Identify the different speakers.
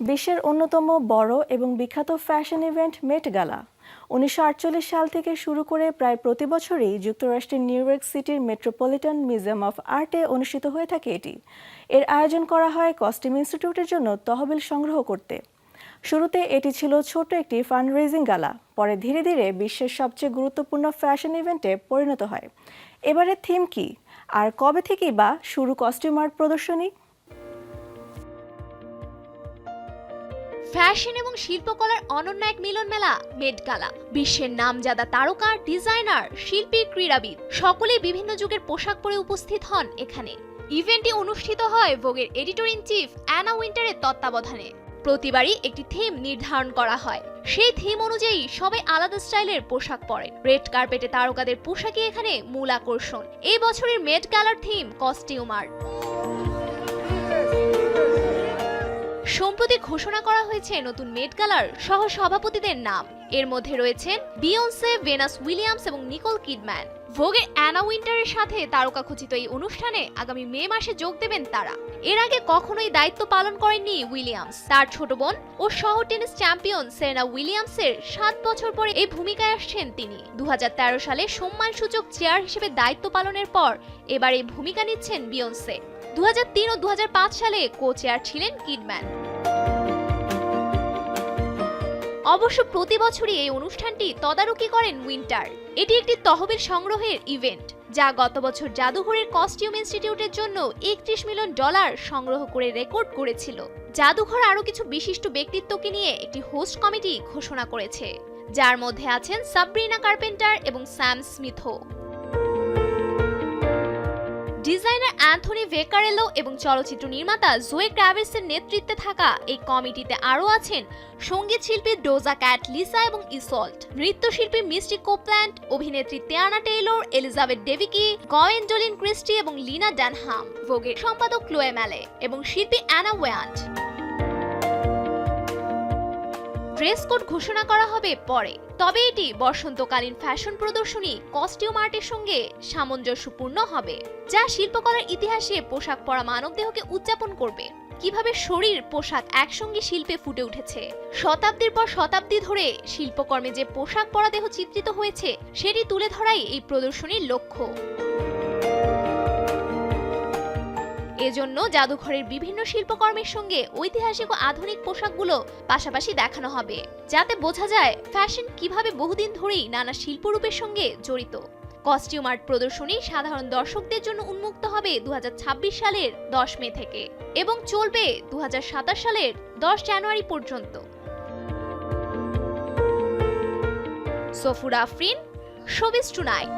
Speaker 1: বিশ্বের অন্যতম বড় এবং বিখ্যাত ফ্যাশন ইভেন্ট মেট গালা। উনিশশো আটচল্লিশ সাল থেকে শুরু করে প্রায় প্রতি বছরই যুক্তরাষ্ট্রের নিউ ইয়র্ক সিটির মেট্রোপলিটন মিউজিয়াম অফ আর্টে অনুষ্ঠিত হয়ে থাকে এটি। এর আয়োজন করা হয় কস্টিউম ইনস্টিটিউটের জন্য তহবিল সংগ্রহ করতে। শুরুতে এটি ছিল ছোট একটি ফান্ড রেজিং গালা, পরে ধীরে ধীরে বিশ্বের সবচেয়ে গুরুত্বপূর্ণ ফ্যাশন ইভেন্টে পরিণত হয়। এবারের থিম কি? আর কবে থেকেই বা শুরু কস্টিউম আর্ট প্রদর্শনী?
Speaker 2: ফ্যাশন এবং শিল্পকলার অনন্য এক মিলন মেলা মেট গালা। বিশ্বের নামজাদা তারকা, ডিজাইনার, শিল্পী, ক্রীড়াবিদ, সকলেই বিভিন্ন যুগের পোশাক পরে উপস্থিত হন এখানে। ইভেন্টটি অনুষ্ঠিত হয় ভোগের এডিটর ইন চিফ অ্যানা উইন্টারের তত্ত্বাবধানে। প্রতিবারই একটি থিম নির্ধারণ করা হয়। সেই থিম অনুযায়ী সবাই আলাদা স্টাইলের পোশাক পরে। রেড কার্পেটে তারকাদের পোশাকই এখানে মূল আকর্ষণ। এই বছরের মেট গালার থিম কস্টিউম সম্প্রতি ঘোষণা করা হয়েছে নতুন মেট গালার সহ সভাপতিদের নাম। এর মধ্যে রয়েছেন বিয়ন্সে ভেনাস উইলিয়ামস এবং নিকোল কিডম্যান ভোগের অ্যানা উইন্টারের সাথে তারকা খচিত এই অনুষ্ঠানে আগামী মে মাসে যোগ দেবেন তারা। এর আগে কখনোই দায়িত্ব পালন করেননি উইলিয়ামস তার ছোট বোন ও সহ টেনিস চ্যাম্পিয়ন সেরেনা উইলিয়ামসের সাত বছর পরে এই ভূমিকায় আসছেন তিনি। দু হাজার তেরো সালে সম্মানসূচক চেয়ার হিসেবে দায়িত্ব পালনের পর এবার এই ভূমিকা নিচ্ছেন বিয়ন্সে দু হাজার তিন ও দু হাজার পাঁচ সালে কো চেয়ার ছিলেন কিডম্যান। অবশ্য প্রতি বছরই এই অনুষ্ঠানটি তদারকি করেন উইন্টার। এটি একটি তহবিল সংগ্রহের ইভেন্ট, যা গত বছর জাদুঘরের কস্টিউম ইনস্টিটিউটের জন্য একত্রিশ মিলিয়ন ডলার সংগ্রহ করে রেকর্ড করেছিল। জাদুঘর আরও কিছু বিশিষ্ট ব্যক্তিত্বকে নিয়ে একটি হোস্ট কমিটি ঘোষণা করেছে, যার মধ্যে আছেন সাবরিনা কার্পেন্টার এবং স্যাম স্মিথও। ডিজাইনার অ্যান্থনি ভেকারেলো এবং চলচ্চিত্র নির্মাতা জোয়ে ক্র্যাভিসের নেতৃত্বে থাকা এই কমিটিতে আরও আছেন সংগীত শিল্পী ডোজা ক্যাট লিসা এবং ইসল্ট, নৃত্যশিল্পী মিস্টি কোপল্যান্ড অভিনেত্রী Teyana Taylor, Elizabeth Debicki Gwendoline Christie এবং লিনা ড্যানহাম, ভোগের সম্পাদক ক্লোয়ে ম্যালে এবং শিল্পী অ্যানা ওয়ান্ট। ড্রেস কোড ঘোষণা করা হবে পরে। তবে এটি বসন্তকালীন ফ্যাশন প্রদর্শনী, কস্টিউম আর্টের সঙ্গে সামঞ্জস্যপূর্ণ হবে, যা শিল্পকলার ইতিহাসে পোশাক পরা মানবদেহকে উদযাপন করবে। কীভাবে শরীর, পোশাক একসঙ্গে শিল্পে ফুটে উঠেছে, শতাব্দীর পর শতাব্দী ধরে শিল্পকর্মে যে পোশাক পরা দেহ চিত্রিত হয়েছে, সেটি তুলে ধরাই এই প্রদর্শনীর লক্ষ্য। এজন্য জাদুঘরের বিভিন্ন শিল্পকর্মের সঙ্গে ঐতিহাসিক ও আধুনিক পোশাকগুলো পাশাপাশি দেখানো হবে, যাতে বোঝা যায় ফ্যাশন কীভাবে বহুদিন ধরেই নানা শিল্পরূপের সঙ্গে জড়িত। কস্টিউম আর্ট প্রদর্শনী সাধারণ দর্শকদের জন্য উন্মুক্ত হবে দুহাজার ছাব্বিশ সালের দশ মে থেকে এবং চলবে দু হাজার সাতাশ সালের দশ জানুয়ারি পর্যন্ত। Safura Afrin showbiz tonight